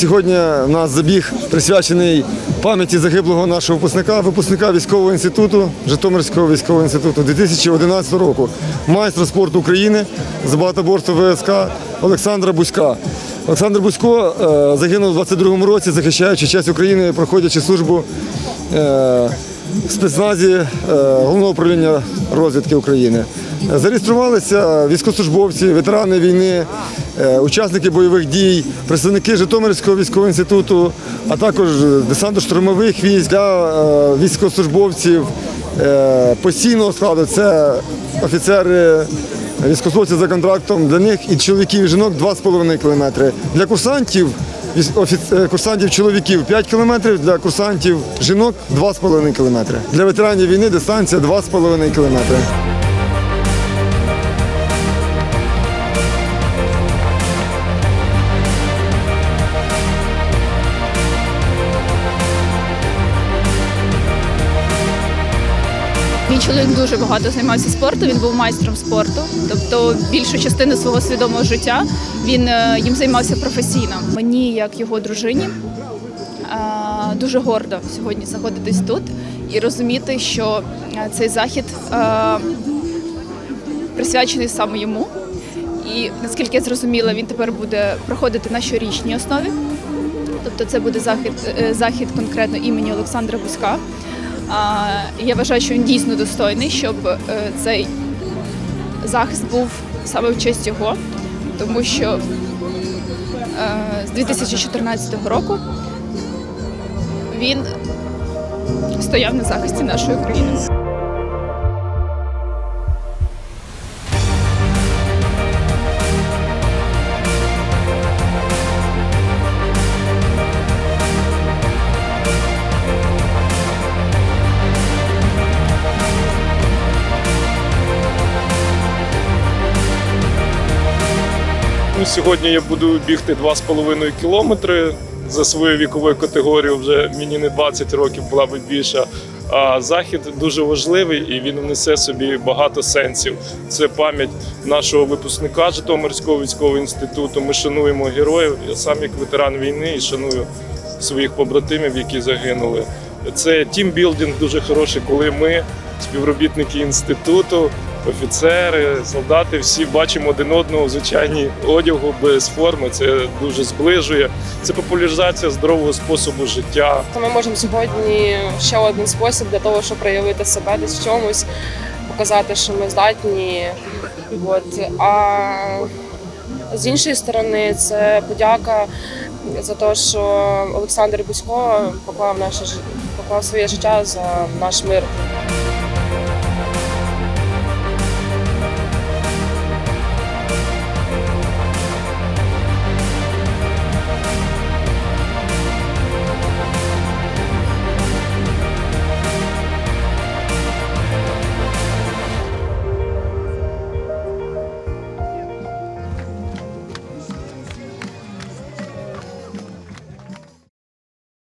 Сьогодні у нас забіг присвячений пам'яті загиблого нашого випускника, випускника військового інституту, Житомирського військового інституту 2011 року, майстра спорту України з багатоборства ВСК Олександра Бузька. Олександр Бузько е, загинув у 22-му році, захищаючи честь України, проходячи службу е, спецназі е, головного управління розвідки України. Зареєструвалися військовослужбовці, ветерани війни, е, учасники бойових дій, представники Житомирського військового інституту, а також десантно-штурмових військ для е, військовослужбовців постійного складу. Це офіцери. Військовослужбовці за контрактом для них і чоловіків і жінок 2,5 кілометри. Для курсантів курсантів чоловіків 5 кілометрів, для курсантів жінок 2,5 кілометри. Для ветеранів війни дистанція 2,5 кілометри. Мій чоловік дуже багато займався спортом. Він був майстром спорту. Тобто більшу частину свого свідомого життя він е, їм займався професійно. Мені, як його дружині, е, дуже гордо сьогодні знаходитись тут і розуміти, що е, цей захід присвячений саме йому. І наскільки я зрозуміла, він тепер буде проходити на щорічній основі. Тобто це буде захід, захід конкретно імені Олександра Бузька. Я вважаю, що він дійсно достойний, щоб е, цей захист був саме в честь його, тому що е, з 2014 року він стояв на захисті нашої країни. Ну, Сьогодні я буду бігти 2,5 кілометри. За свою вікову категорію вже мені не 20 років, була би більша. А захід дуже важливий і він несе собі багато сенсів. Це пам'ять нашого випускника Житомирського військового інституту. Ми шануємо героїв. Я сам як ветеран війни і шаную своїх побратимів, які загинули. Це тімбілдинг дуже хороший, коли ми, співробітники інституту, офіцери, солдати, всі бачимо один одного в звичайній одягу без форми. Це дуже зближує. Це популяризація здорового способу життя. То ми можемо сьогодні ще один спосіб для того, щоб проявити себе десь в чомусь, показати, що ми здатні. От. А з іншої сторони, це подяка за те, що Олександр Бузько поклав наше поклав своє життя за наш мир.